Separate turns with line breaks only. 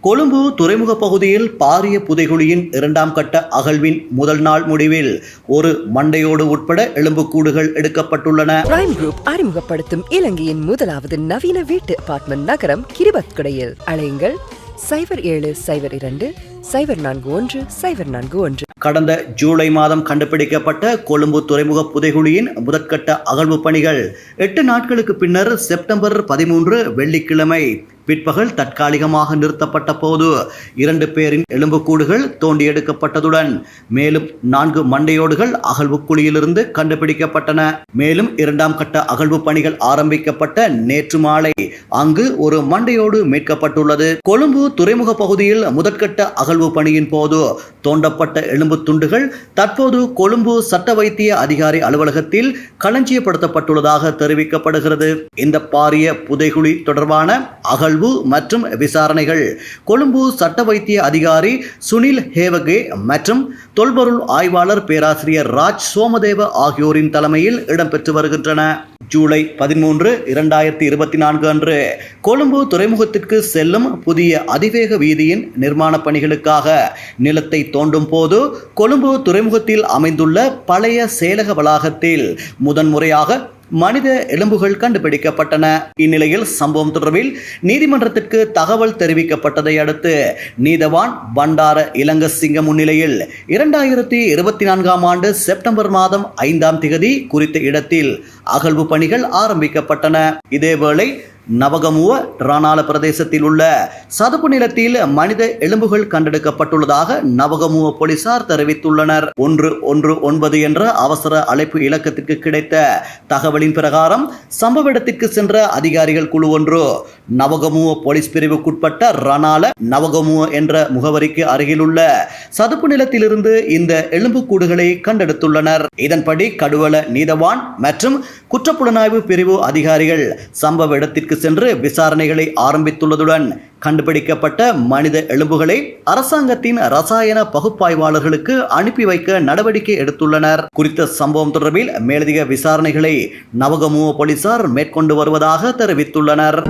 கொழும்பு துறைமுக பகுதியில் பாரிய புதைகுழியின் இரண்டாம் கட்ட அகழ்வின் முதல் நாள் முடிவில் ஒரு மண்டையோடு உட்பட எலும்புக்கூடுகள் எடுக்கப்பட்டுள்ளன.
பிரைம் குரூப் அறிமுகப்படுத்தும் இலங்கையின் முதலாவது நவீன வீட்டு அபார்ட்மெண்ட் நகரம் கிரிபத்குடையில். அழையுங்கள் சைபர் ஏழு சைபர் இரண்டு சைபர் நான்கு ஒன்று சைபர் நான்கு ஒன்று.
கடந்த ஜூலை மாதம் கண்டுபிடிக்கப்பட்ட கொழும்பு துறைமுக புதைகுழியின் முதற்கட்ட அகழ்வு பணிகள் எட்டு நாட்களுக்கு பின்னர் செப்டம்பர் பதிமூன்று வெள்ளிக்கிழமை பிற்பகல் தற்காலிகமாக நிறுத்தப்பட்ட போது இரண்டு பேரின் எலும்புக்கூடுகள் தோண்டி எடுக்கப்பட்டதுடன் மேலும் நான்கு மண்டையோடுகள் அகழ்வு குழியிலிருந்து கண்டுபிடிக்கப்பட்டன. மேலும் இரண்டாம் கட்ட அகழ்வு பணிகள் ஆரம்பிக்கப்பட்ட நேற்று மாலை அங்கு ஒரு மண்டையோடு மீட்கப்பட்டுள்ளது. கொழும்பு துறைமுக பகுதியில் முதற்கட்ட அகழ்வு பணியின் போது தோண்டப்பட்ட எலும்பு துண்டுகள் தற்போது கொழும்பு சட்ட வைத்திய அதிகாரி அலுவலகத்தில் களஞ்சியப்படுத்தப்பட்டுள்ளதாக தெரிவிக்கப்படுகிறது. இந்த பாரிய புதைகுழி தொடர்பான அகழ்வு ஆய்வு மற்றும் விசாரணைகள். கொழும்பு சட்ட வைத்திய அதிகாரி சுனில் ஹேவகே மற்றும் தொல்பொருள் ஆய்வாளர் பேராசிரியர் ராஜ் சோமதேவ ஆகியோரின் தலைமையில் இடம்பெற்று வருகின்றன. ஜூலை பதிமூன்று இரண்டாயிரத்தி இருபத்தி நான்கு அன்று கொழும்பு துறைமுகத்திற்கு செல்லும் புதிய அதிவேக வீதியின் நிர்மாணப் பணிகளுக்காக நிலத்தை தோண்டும் போது கொழும்பு துறைமுகத்தில் அமைந்துள்ள பழைய செயலக வளாகத்தில் முதன்முறையாக மனித எலும்புகள் கண்டுபிடிக்கப்பட்டன. இந்நிலையில் சம்பவம் தொடர்பில் நீதிமன்றத்திற்கு தகவல் தெரிவிக்கப்பட்டதை அடுத்து நீதவான் பண்டார இலங்க சிங்க முன்னிலையில் இரண்டாயிரத்தி இருபத்தி நான்காம் ஆண்டு செப்டம்பர் மாதம் ஐந்தாம் திகதி குறித்த இடத்தில் அகழ்வு பணிகள் ஆரம்பிக்கப்பட்டன. இதேவேளை நவகமுவ ராணால பிரதேசத்தில் உள்ள சதுப்பு நிலத்தில் மனித எலும்புகள் கண்டெடுக்கப்பட்டுள்ளதாக நவகமுவ போலீசார் தெரிவித்துள்ளனர். ஒன்று ஒன்று ஒன்பது என்ற அவசர அழைப்பு இலக்கத்திற்கு கிடைத்த தகவலின் பிரகாரம் சம்பவ இடத்திற்கு சென்ற அதிகாரிகள் குழு ஒன்று நவகமுவ போலீஸ் பிரிவுக்குட்பட்ட ரணால நவகமுவ என்ற முகவரிக்கு அருகிலுள்ள சதுப்பு நிலத்திலிருந்து இந்த எலும்புக்கூடுகளை கண்டெடுத்துள்ளனர். இதன்படி கடுவல நீதவான் மற்றும் குற்றப்புலனாய்வு பிரிவு அதிகாரிகள் சம்பவ இடத்திற்கு சென்று விசாரணைகளை ஆரம்பித்துள்ளதுடன் கண்டுபிடிக்கப்பட்ட மனித எலும்புகளை அரசாங்கத்தின் ரசாயன பகுப்பாய்வாளர்களுக்கு அனுப்பி வைக்க நடவடிக்கை எடுத்துள்ளனர். குறித்த சம்பவம் தொடர்பில் மேலதிக விசாரணைகளை நவகமுவ போலீசார் மேற்கொண்டு வருவதாக தெரிவித்துள்ளனர்.